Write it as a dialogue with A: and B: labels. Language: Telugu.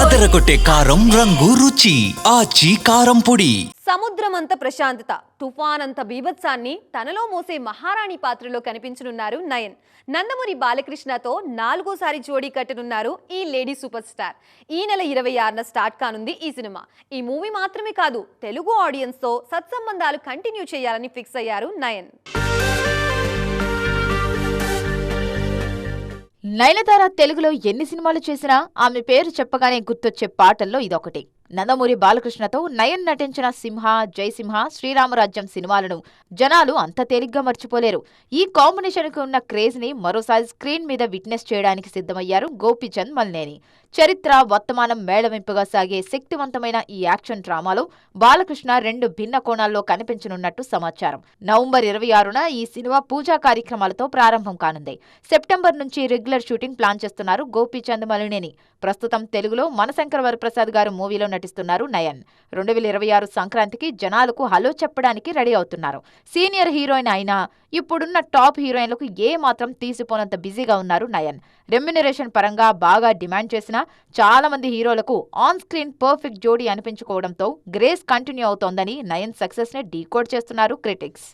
A: అదరగొట్టే కారం రంగు రుచి ఆచి కారం పొడి.
B: సముద్రమంత ప్రశాంతత తుఫాన్ అంత బీభత్సాన్ని తనలో మోసే మహారాణి పాత్రలో కనిపించనున్నారు నయన్. నందమూరి బాలకృష్ణతో నాలుగోసారి జోడీ కట్టనున్నారు ఈ లేడీ సూపర్ స్టార్ ఈ నెల ఇరవై ఆరున స్టార్ట్ కానుంది ఈ సినిమా. ఈ మూవీ మాత్రమే కాదు తెలుగు ఆడియన్స్తో సత్సంబంధాలు కంటిన్యూ చేయాలని ఫిక్స్ అయ్యారు నయన్.
C: నయనతార తెలుగులో ఎన్ని సినిమాలు చేసినా ఆమె పేరు చెప్పగానే గుర్తొచ్చే పాటల్లో ఇదొకటి. నందమూరి బాలకృష్ణతో నయన్ నటించిన సింహ జయసింహ శ్రీరామరాజ్యం సినిమాలను జనాలు అంత తేలిగ్గా మర్చిపోలేరు. ఈ కాంబినేషన్కు ఉన్న క్రేజ్ని మరోసారి స్క్రీన్ మీద విట్నెస్ చేయడానికి సిద్ధమయ్యారు గోపీచంద్ మల్నేని చరిత్ర వర్తమానం మేళవింపుగా సాగే శక్తివంతమైన ఈ యాక్షన్ డ్రామాలో బాలకృష్ణ రెండు భిన్న కోణాల్లో కనిపించనున్నట్టు సమాచారం. నవంబర్ ఇరవై ఆరున ఈ సినిమా పూజా కార్యక్రమాలతో ప్రారంభం కానుంది. సెప్టెంబర్ నుంచి రెగ్యులర్ షూటింగ్ ప్లాన్ చేస్తున్నారు గోపీచంద్ మలినేని ప్రస్తుతం తెలుగులో మనశంకర వరప్రసాద్ గారు మూవీలో నటిస్తున్నారు నయన్. రెండు వేల ఇరవై ఆరు సంక్రాంతికి జనాలకు హలో చెప్పడానికి రెడీ అవుతున్నారు. సీనియర్ హీరోయిన్ అయినా ఇప్పుడున్న టాప్ హీరోయిన్లకు ఏ మాత్రం తీసిపోనంత బిజీగా ఉన్నారు నయన్. రెమ్యునరేషన్ పరంగా బాగా డిమాండ్ చేసిన చాలా మంది హీరోలకు ఆన్ స్క్రీన్ పర్ఫెక్ట్ జోడీ అనిపించుకోవడంతో గ్రేస్ కంటిన్యూ అవుతోందని నయన్ సక్సెస్ని డీకోడ్ చేస్తున్నారు క్రిటిక్స్.